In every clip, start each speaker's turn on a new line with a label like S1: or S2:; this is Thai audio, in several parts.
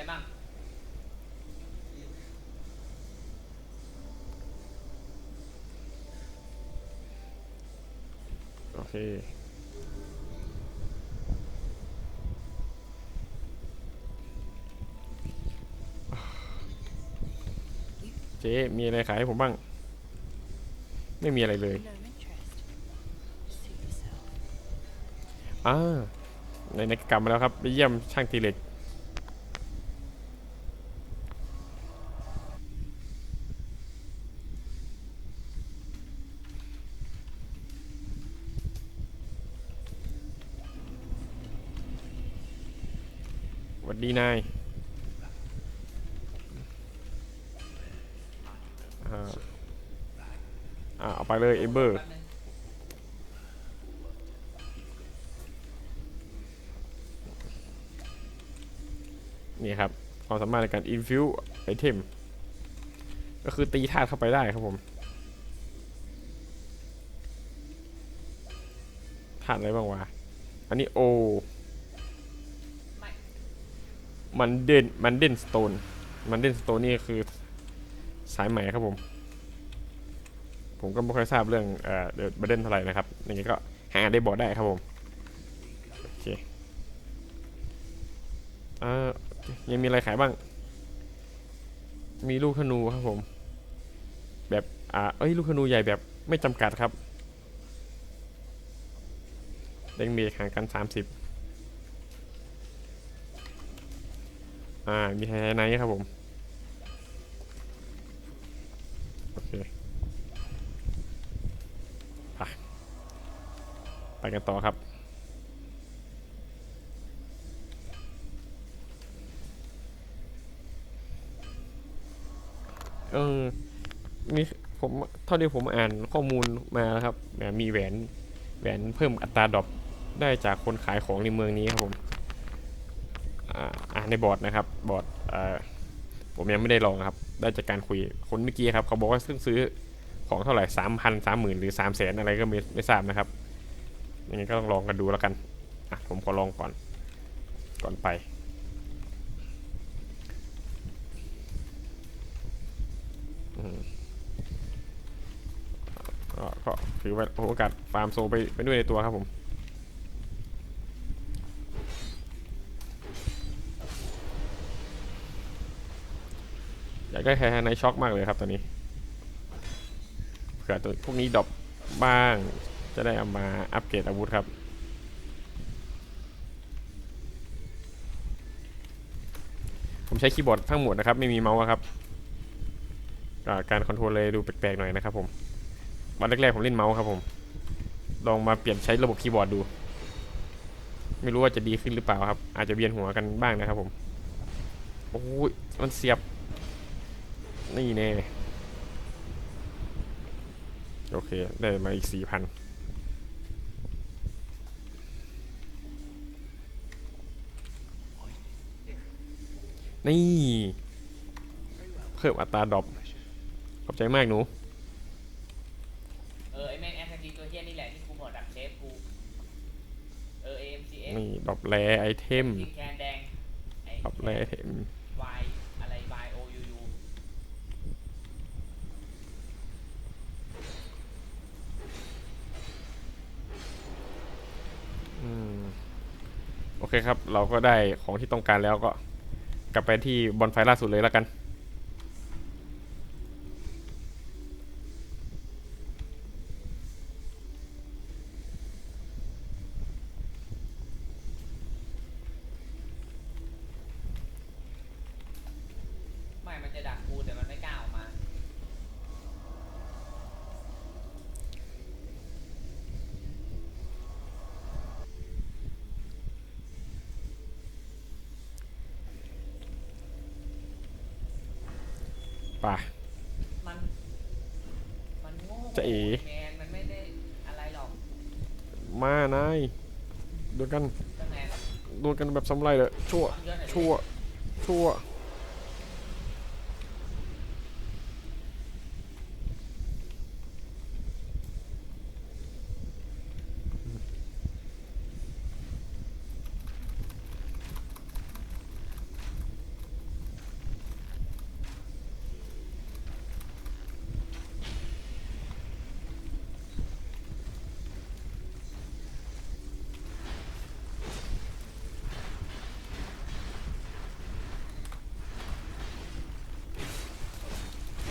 S1: อะไบ้างโอเคเจ๊มีอะไรขายให้ผมบ้าง ไม่มีอะไรเลยอ่าในในักกรรมมาแล้วครับ ไปเยี่ยมช่างตีเหล็ก อ่าเอาไปเลยเอเบอร์นี่ครับ ความสามารถในการ infuse item ก็คือตีธาตุเข้าไปได้ครับผมธาตุอะไรบ้างวะ อันนี้ O มันเดนมันเดนสโตน มันเดนสโตนนี่คือสายไหม่ครับผม ผมก็ไม่ค่อยทราบเรื่องเอ่อเบเดนเท่าไหร่นะครับอย่างงี้ก็หาได้บอกได้ครับผมโอเคอ่ายังมีอะไรขายบ้าง มีลูกธนูครับผม แบบอ่าเอ้ยลูกธนูใหญ่แบบไม่จำกัดครับเด้งมีห่างกัน 30อ่ามีไฮไนท์ครับผม โอเค ไป ไป กันต่อครับ เออมีผมเท่าที่ผมอ่านข้อมูลมานะครับแบบมีแหวนแหวนเพิ่มอัตราดรอปได้จากคนขายของในเมืองนี้ครับผมอ่าในบอร์ดนะครับ บอร์ดผมยังไม่ได้ลองครับ ได้จากการคุยคนเมื่อกี้ครับ เขาบอกว่าซึ่งซื้อของเท่าไหร่สามพันสามหมื่นหรือสามแสนอะไรก็ไม่ไม่ทราบนะครับ ยังไงก็ต้องลองกันดูแล้วกันอะผมขอลองก่อน ก่อนไปก็ก็ถือว่าโอกาสฟาร์มโซไปไปด้วยในตัวครับผมอยากได้แฮร์ในช็อคมากเลยครับตอนนี้เผื่อตัวพวกนี้ดรอปบ้าง จะได้เอามาอัปเกรดอาวุธครับ ผมใช้คีย์บอร์ดทั้งหมดนะครับ ไม่มีเมาส์ครับาการคอนโทรลเลยดูแปลกๆหน่อยนะครับผมวันแรกๆผมเล่นเมาส์ครับผม ลองมาเปลี่ยนใช้ระบบคีย์บอร์ดดู ไม่รู้ว่าจะดีขึ้นหรือเปล่าครับ อาจจะเวียนหัวกันบ้างนะครับผม โอ้ยมันเสียบ นี่แน่ โอเค ได้มาอีกสี่พัน นี่ เพิ่มอัตราดรอปขอบใจมากหนู
S2: เออไอแม่งแอสกีตัวเฮี้ยนี่แหละที่กูบอกดักเชฟกู เออ AMCS
S1: นี่ดรอปแรไอเทม
S2: ทีมแคนแดงไอ้
S1: ดรอปแรไอเทม
S2: Y อะไร Y O U U
S1: อืม โอเคครับ เราก็ได้ของที่ต้องการแล้วก็ กลับไปที่บอลไฟล่าสุดเลยแล้วกัน
S2: ไม่มันจะดักกูแต่มันไม่กล้าออกมา
S1: ป่ะ
S2: มัน มันโง่
S1: จะเอ๋
S2: แมนมันไม่ได้อะไรหรอก
S1: มานายดวลกัน
S2: ตั้งแต่
S1: ดวลกันแบบสำไรเลยชั่ว
S2: เยอะหน่อยดิ
S1: ชั่ว ชั่ว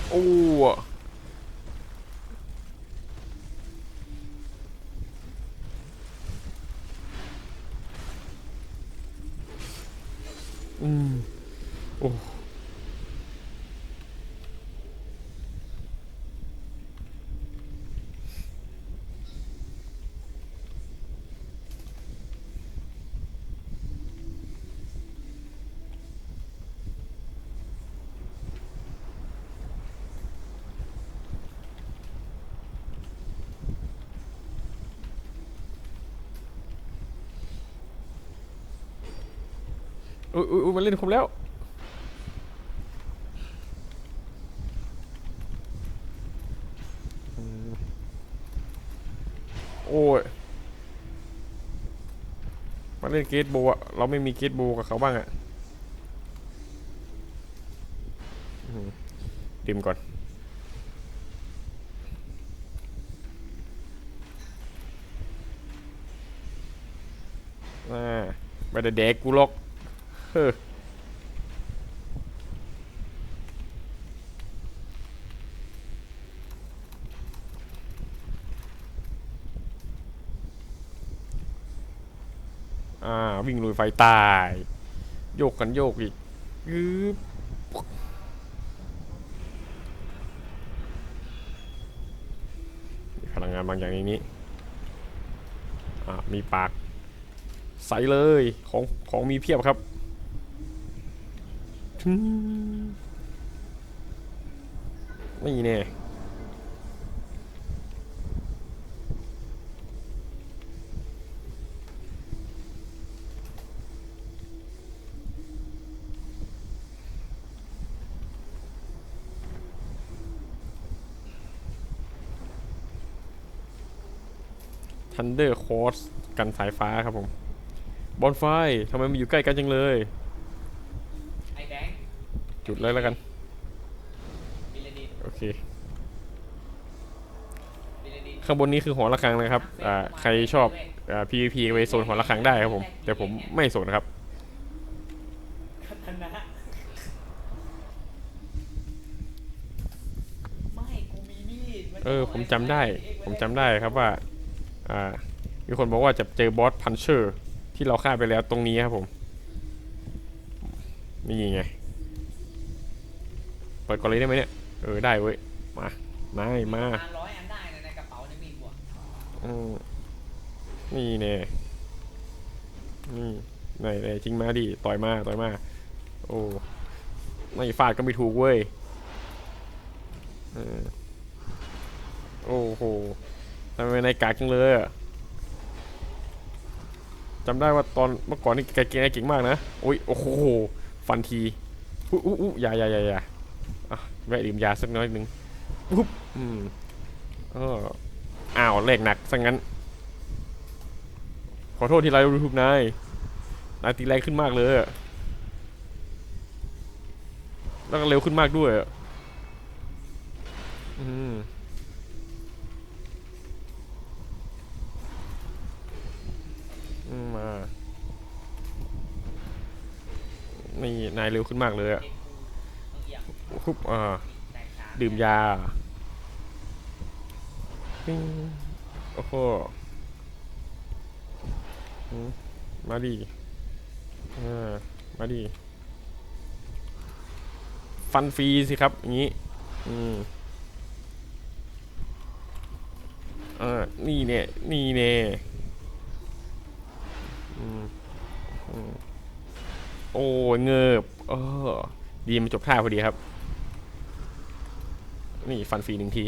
S1: โอ้อื อุ้ยอุ้ยมันเล่นครบแล้ว โอ้ยมาเล่นเกตโบอะเราไม่มีเกตโบกับเขาบ้างอะอืมดื่มก่อนอ่าไม่ได้แดกกูหรอก อ่า วิ่งลุยไฟตาย โยกกันโยกอีกกึบพลังงานบางอย่างในนี้ อ่า มีปาก ใสเลย ของ ของมีเพียบครับ ทึ่งนี่แน่ทันเดอร์โคสกันสายฟ้าครับผม บอลไฟทำไมมันอยู่ใกล้กันจังเลย จุดเลยแล้วกัน
S2: บิลเลดิน
S1: โอเค
S2: บิลเลดิน
S1: ข้างบนนี้คือหอระฆังนะครับ อ่า ใครชอบ อ่า PVP ไปโซนหอระฆังได้ครับผม แต่ผมไม่โซนนะครับ
S2: พัฒนะไม่กูมีมีดน
S1: เออาผมจำได้
S2: เอ็กซ์
S1: ผมจำได้ครับว่า อ่า มีคนบอกว่าจะเจอบอสพันเชอร์ที่เราฆ่าไปแล้วตรงนี้ครับผม นี่ไงเปิดก่อนเลยได้ไหมเนี่ย เออได้เว้ย มามามา
S2: ประมาณร้อยอันได้นะในกระเป๋าในมีดบวก
S1: อืมนี่แน่นี่ไหนไหนจริงมาดิ ต่อยมา ต่อยมา โอ้ไม่ฟาดก็ไม่ถูกเว้ยเออโอ้โหทำไมในกากจังเลยอะจำได้ว่าตอนเมื่อก่อนนี่แกเก่งเก่งมากนะ โอ้ย โอ้โห ฟันที อู้อู้อู้อย่าอย่าอย่า อะแวะดื่มยาสักน้อยหนึ่งปุ๊บอืมเอออ้าวเลขหนักซะงั้น ขอโทษที่ไลฟ์ยูทูบนาย นายตีแรงขึ้นมากเลย แล้วก็เร็วขึ้นมากด้วยมอืมมา นี่ นายเร็วขึ้นมากเลยอะ คุบอ่าดื่มยาปิ้งโอ้โหมาดีอ่ามาดี ฟันฟรีสิครับ อย่างนี้ อืมอ่านี่เนี่ย นี่เนี่ยอืมโอ้ยเงิบเออดีมันจบท่าพอดีครับ นี่ฟันฟรีหนึ่งที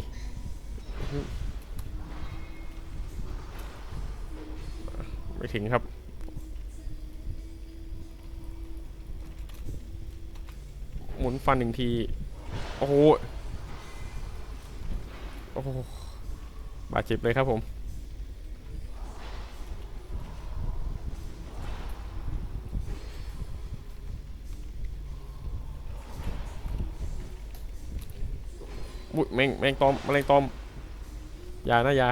S1: ไม่ถึงครับ หมุนฟันหนึ่งที โอ้โหโอ้บาดเจ็บเลยครับผม มุ้ยแมงแมงตอมแมลงตอมยานะยา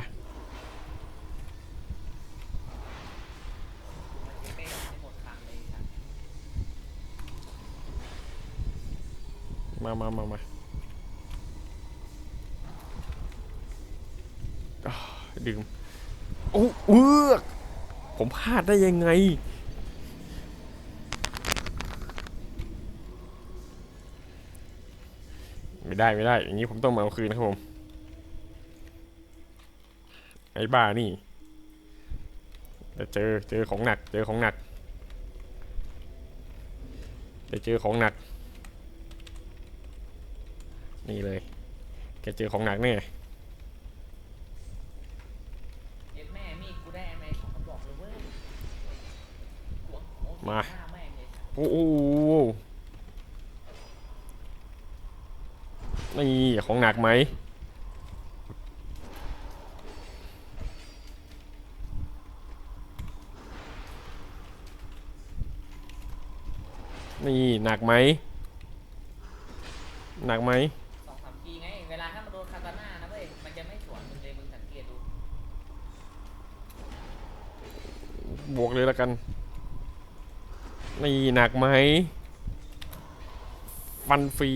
S2: มา
S1: มามามาดื่มโอ้เอือกผมพลาดได้ยังไง ไม่ได้ไม่ได้ อย่างนี้ผมต้องมาเอาคืนครับผม ไอ้บ้านี่จะเจอเจอของหนัก เจอของหนักจะเจอของหนัก นี่เลยแกเจอของหนักแน่
S2: เย็ดแม่มีดกูได้ไหมของมันบอกเลยเว้ยหัวโอ้โห
S1: มา
S2: หน้าแม่งเลยสัตว์
S1: โอ้โห นี่ของหนักไหมนี่หนักไหมหนักไหม
S2: สองสามทีไง เวลาถ้ามันโดนคาตาน่านะเว้ย มันจะไม่สวนมึงเลยมึงสังเกตดู
S1: บวกเลยแล้วกัน นี่หนักไหมฟันฟรี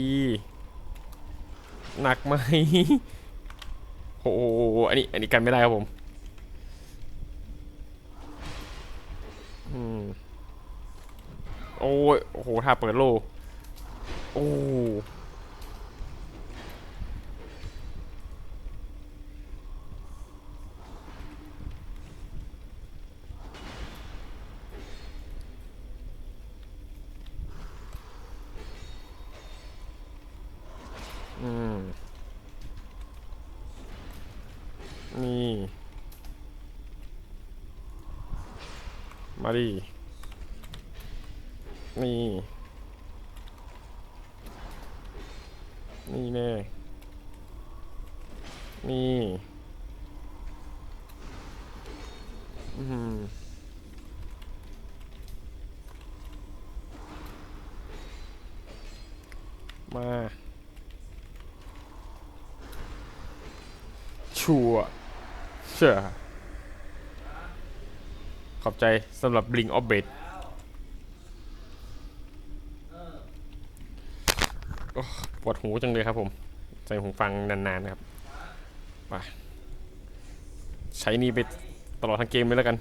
S1: หนักไหมโอ้โหอันนี้อันนี้กันไม่ได้ครับผมอืมโอ้โอ้โหถ้าเปิดโลโอ้ นี่ มาดิ นี่ นี่แน่นี่อืมมาชัวร์ เชื่อขอบใจสำหรับ Blink of b a t ปวดหูจังเลยครับผม ใส่หูฟังนานๆนะครับไปใช้นี่ไปตลอดทั้งเกมเลยแล้วกัน